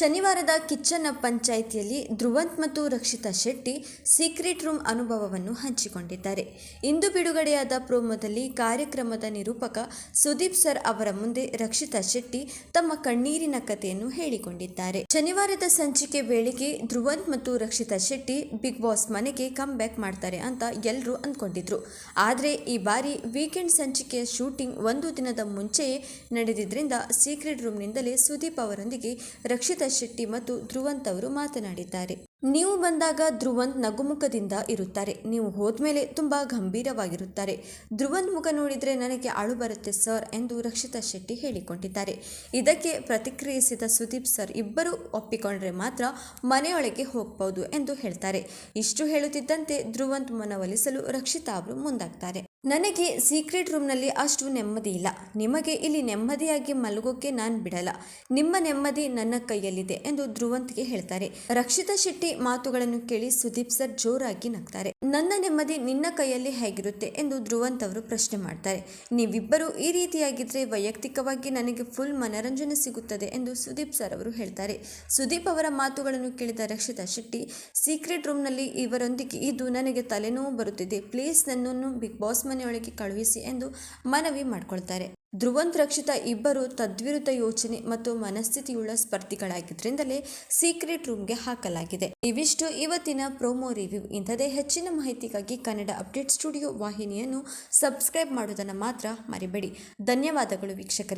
ಶನಿವಾರದ ಕಿಚ್ಚನ ಪಂಚಾಯಿತಿಯಲ್ಲಿ ಧ್ರುವಂತ್ ಮತ್ತು Rakshita Shetty secret room ಅನುಭವವನ್ನು ಹಂಚಿಕೊಂಡಿದ್ದಾರೆ. ಇಂದು ಬಿಡುಗಡೆಯಾದ ಪ್ರೋಮೋದಲ್ಲಿ ಕಾರ್ಯಕ್ರಮದ ನಿರೂಪಕ ಸುದೀಪ್ ಸರ್ ಅವರ ಮುಂದೆ ರಕ್ಷಿತಾ ಶೆಟ್ಟಿ ತಮ್ಮ ಕಣ್ಣೀರಿನ ಕಥೆಯನ್ನು ಹೇಳಿಕೊಂಡಿದ್ದಾರೆ. ಶನಿವಾರದ ಸಂಚಿಕೆ ವೇಳೆಗೆ ಧ್ರುವಂತ್ ಮತ್ತು ರಕ್ಷಿತಾ ಶೆಟ್ಟಿ ಬಿಗ್ ಬಾಸ್ ಮನೆಗೆ ಕಮ್ ಬ್ಯಾಕ್ ಮಾಡ್ತಾರೆ ಅಂತ ಎಲ್ಲರೂ ಅಂದ್ಕೊಂಡಿದ್ರು. ಆದರೆ ಈ ಬಾರಿ ವೀಕೆಂಡ್ ಸಂಚಿಕೆಯ ಶೂಟಿಂಗ್ ಒಂದು ದಿನದ ಮುಂಚೆಯೇ ನಡೆದಿದ್ದರಿಂದ ಸೀಕ್ರೆಟ್ ರೂಮ್ನಿಂದಲೇ ಸುದೀಪ್ ಅವರೊಂದಿಗೆ ರಕ್ಷಿತಾ ಶೆಟ್ಟಿ ಮತ್ತು ಧ್ರುವಂತ್ ಅವರು ಮಾತನಾಡಿದ್ದಾರೆ. ನೀವು ಬಂದಾಗ ಧ್ರುವಂತ್ ನಗುಮುಖದಿಂದ ಇರುತ್ತಾರೆ. ನೀವು ಹೋದ್ಮೇಲೆ ತುಂಬಾ ಗಂಭೀರವಾಗಿರುತ್ತಾರೆ. ಧ್ರುವಂತ್ ಮುಖ ನೋಡಿದ್ರೆ ನನಗೆ ಅಳು ಬರುತ್ತೆ ಸರ್ ಎಂದು ರಕ್ಷಿತಾ ಶೆಟ್ಟಿ ಹೇಳಿಕೊಂಡಿದ್ದಾರೆ. ಇದಕ್ಕೆ ಪ್ರತಿಕ್ರಿಯಿಸಿದ ಸುದೀಪ್ ಸರ್, ಇಬ್ಬರು ಒಪ್ಪಿಕೊಂಡ್ರೆ ಮಾತ್ರ ಮನೆಯೊಳಗೆ ಹೋಗ್ಬೋದು ಎಂದು ಹೇಳ್ತಾರೆ. ಇಷ್ಟು ಹೇಳುತ್ತಿದ್ದಂತೆ ಧ್ರುವಂತ್ ಮನವೊಲಿಸಲು ರಕ್ಷಿತಾ ಅವರು ಮುಂದಾಗ್ತಾರೆ. ನನಗೆ ಸೀಕ್ರೆಟ್ ರೂಮ್ನಲ್ಲಿ ಅಷ್ಟು ನೆಮ್ಮದಿ ಇಲ್ಲ. ನಿಮಗೆ ಇಲ್ಲಿ ನೆಮ್ಮದಿಯಾಗಿ ಮಲಗೋಕೆ ನಾನು ಬಿಡಲ್ಲ. ನಿಮ್ಮ ನೆಮ್ಮದಿ ನನ್ನ ಕೈಯಲ್ಲಿದೆ ಎಂದು ಧ್ರುವಂತ್ಗೆ ಹೇಳ್ತಾರೆ. ರಕ್ಷಿತಾ ಶೆಟ್ಟಿ ಮಾತುಗಳನ್ನು ಕೇಳಿ ಸುದೀಪ್ ಸರ್ ಜೋರಾಗಿ ನಗ್ತಾರೆ. ನನ್ನ ನೆಮ್ಮದಿ ನಿನ್ನ ಕೈಯಲ್ಲಿ ಹೇಗಿರುತ್ತೆ ಎಂದು ಧ್ರುವಂತ್ ಅವರು ಪ್ರಶ್ನೆ ಮಾಡ್ತಾರೆ. ನೀವಿಬ್ಬರು ಈ ರೀತಿಯಾಗಿದ್ರೆ ವೈಯಕ್ತಿಕವಾಗಿ ನನಗೆ ಫುಲ್ ಮನರಂಜನೆ ಸಿಗುತ್ತದೆ ಎಂದು ಸುದೀಪ್ ಸರ್ ಅವರು ಹೇಳ್ತಾರೆ. ಸುದೀಪ್ ಅವರ ಮಾತುಗಳನ್ನು ಕೇಳಿದ ರಕ್ಷಿತಾ ಶೆಟ್ಟಿ, ಸೀಕ್ರೆಟ್ ರೂಮ್ನಲ್ಲಿ ಇವರೊಂದಿಗೆ ಇದು ನನಗೆ ತಲೆನೋವು ಬರುತ್ತಿದೆ. ಪ್ಲೀಸ್ ನನ್ನನ್ನು ಬಿಗ್ ಬಾಸ್ ಮನೆಯೊಳಗೆ ಕಳುಹಿಸಿ ಎಂದು ಮನವಿ ಮಾಡ್ಕೊಳ್ತಾರೆ. ಧ್ರುವಂತ್ ರಕ್ಷಿತ ಇಬ್ಬರು ತದ್ವಿರುದ್ಧ ಯೋಚನೆ ಮತ್ತು ಮನಸ್ಥಿತಿಯುಳ್ಳ ಸ್ಪರ್ಧಿಗಳಾಗಿದ್ದರಿಂದಲೇ ಸೀಕ್ರೆಟ್ ರೂಮ್ಗೆ ಹಾಕಲಾಗಿದೆ. ಇವಿಷ್ಟು ಇವತ್ತಿನ ಪ್ರೋಮೋ ರಿವ್ಯೂ. ಇಂಥದೇ ಹೆಚ್ಚಿನ ಮಾಹಿತಿಗಾಗಿ ಕನ್ನಡ ಅಪ್ಡೇಟ್ ಸ್ಟುಡಿಯೋ ವಾಹಿನಿಯನ್ನು ಸಬ್ಸ್ಕ್ರೈಬ್ ಮಾಡೋದನ್ನು ಮಾತ್ರ ಮರಿಬೇಡಿ. ಧನ್ಯವಾದಗಳು ವೀಕ್ಷಕರೇ.